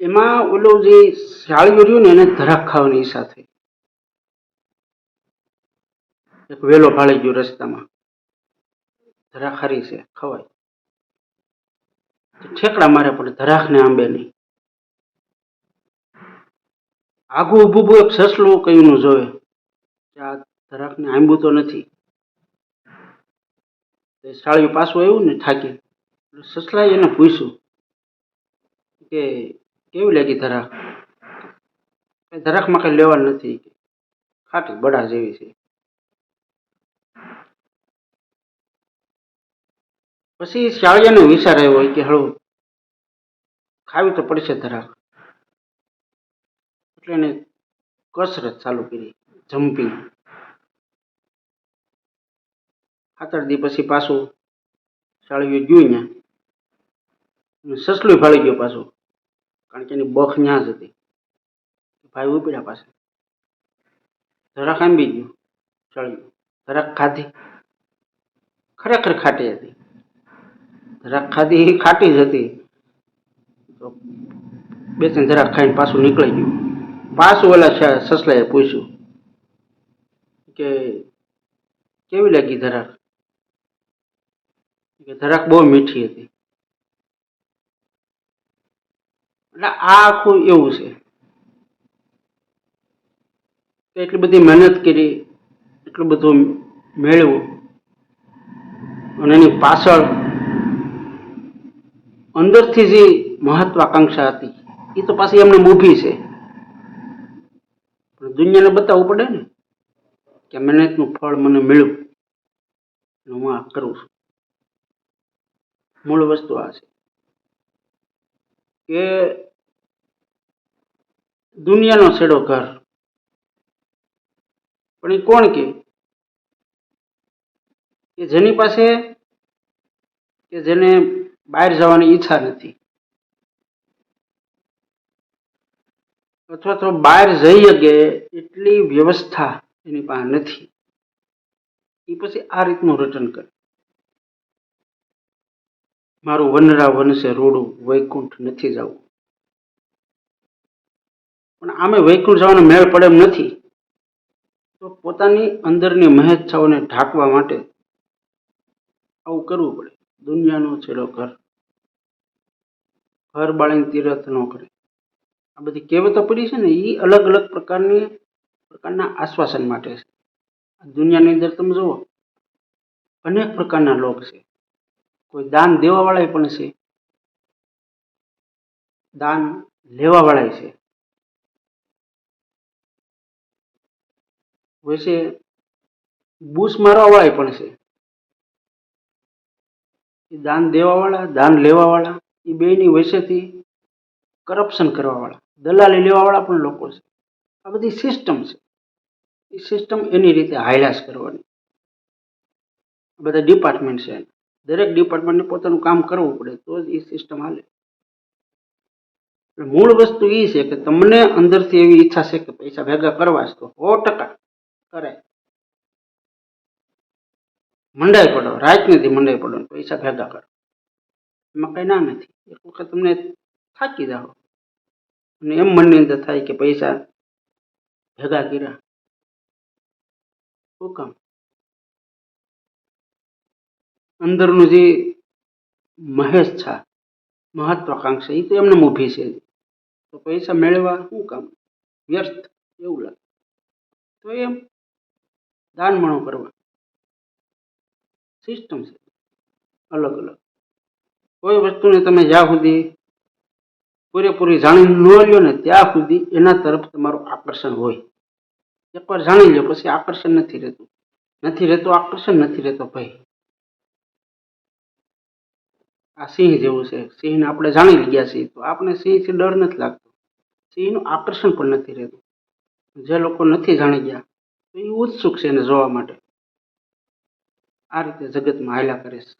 એમાં ઓલું જે શાળીઓ રહ્યો ને એને ધરાક ખાવાની થઈ. એક વેલો ભાળી ગયો રસ્તામાં. ધરાક હારી છે, ખવાય. ઠેકડા મારે, પણ ધરાખને આંબે નહીં. આગું ઊભું એક સસલું કયું જોવે. કે આ ધરાકને આંબ્યું તો નથી સાળિયું પાછું આવ્યું ને થાકી. સસલાએ એને પૂછ્યું કે કેવી લાગી "કઈ ધરાકમાં કઈ લેવાનું નથી ખાટી બડા જેવી છે. પછી શાળિયાનો વિચાર આવ્યો કે હળવું. ખાવી તો પડશે ધરાક. એટલે એને કસરત ચાલુ કરી, જમ્પિંગ. સાત દી પછી પાછું શાળીયું ગયું ને સસલું ફાળી ગયો પાછું. કારણ કે એની બખ ન્યા જ હતી. ભાઈ ઉપડ્યા પાસે જરાક આંબી ગયું, ચડ્યું. ધરાક ખાધી. ખરેખર ખાટી હતી. ધરાક ખાધી ખાટી જ હતી. તો બે ત્રણ જરાક ખાઈને પાછું નીકળી ગયું. પાછું ઓલા સસલાએ પૂછ્યું કે કેવી લાગી ધરાક કે ધરાક બહુ મીઠી હતી. એટલે આ આખું એવું છે. કે એટલી બધી મહેનત કરી, એટલું બધું મેળવ્યું. અને એની પાછળ અંદરથી જે મહત્વાકાંક્ષા હતી એ તો પાછી એમને મૂકી છે. પણ દુનિયાને બતાવવું પડે ને, કે મહેનતનું ફળ મને મળ્યું. હું આ કરું છું. મૂળ વસ્તુ આ છે. કે દુનિયાનો છેડો ઘર. પણ એ કોણ કે? જેની પાસે, કે જેને બહાર જવાની ઈચ્છા નથી. અથવા તો બહાર જઈ શકે એટલી વ્યવસ્થા એની પાસે નથી. એ પછી આ રીતનું રટન કરે. મારું વનરા વનસે રોડું, વૈકુંઠ નથી જવું. પણ આમે વૈકુંઠ જવાનો મેળ પડે એમ નથી. તો પોતાની અંદરની મહેચ્છાઓને ઢાંકવા માટે આવું કરવું પડે. દુનિયાનો છેલ્લો ઘર. ઘર બાળીને તીરથ ન કરે. આ બધી કહેવતો પડી છે ને એ અલગ અલગ પ્રકારની, પ્રકારના આશ્વાસન માટે છે. દુનિયાની અંદર તમે જુઓ, અનેક પ્રકારના લોક છે. કોઈ દાન દેવાવાળાય પણ છે. દાન લેવાવાળાય છે. વૈસે બૂસ મારવાવાળાય પણ છે. એ દાન દેવાવાળા, દાન લેવાવાળા, એ બેયની વચ્ચેથી કરપ્શન કરવાવાળા, દલાલી લેવાવાળા પણ લોકો છે. આ બધી સિસ્ટમ છે. એ સિસ્ટમ એની રીતે હાઈલાસ કરવાની. બધા ડિપાર્ટમેન્ટ છે દરેક ડિપાર્ટમેન્ટને પોતાનું કામ કરવું પડે, તો જ એ સિસ્ટમ હાલે. એટલે મૂળ વસ્તુ એ છે કે તમને અંદરથી એવી ઈચ્છા છે કે પૈસા ભેગા કરવા જ તો સો ટકા કરાય. મંડાઈ પડો રાત નથી મંડાઈ પડો, ને પૈસા ભેગા કરો. એમાં કઈ ના નથી. એક વખત તમને થાકી જાઓ. અને એમ મનની અંદર થાય કે પૈસા ભેગા કર્યા. શું કામ? અંદરનું જે મહેશ છે, મહત્વાકાંક્ષા એ તો એમને ઊભી છે. તો પૈસા મેળવવા શું કામ? વ્યર્થ, એવું લાગે. તો એમ દાનમણો કરવા. સિસ્ટમ છે. અલગ અલગ. કોઈ વસ્તુને તમે જ્યાં સુધી પૂરેપૂરી જાણી ન લ્યો ને ત્યાં સુધી એના તરફ તમારું આકર્ષણ હોય. એકવાર જાણી લો પછી આકર્ષણ નથી રહેતું. નથી રહેતું, આકર્ષણ નથી રહેતો ભય આ સિંહ જેવું છે. સિંહને આપણે જાણી ગયા છીએ. તો આપણે સિંહથી ડર નથી લાગતો. સિંહનું આકર્ષણ પણ નથી રહેતું. જે લોકો નથી જાણી ગયા, તો એ ઉત્સુક છે એને જોવા માટે. આ રીતે જગતમાં હાલ્યા કરે છે.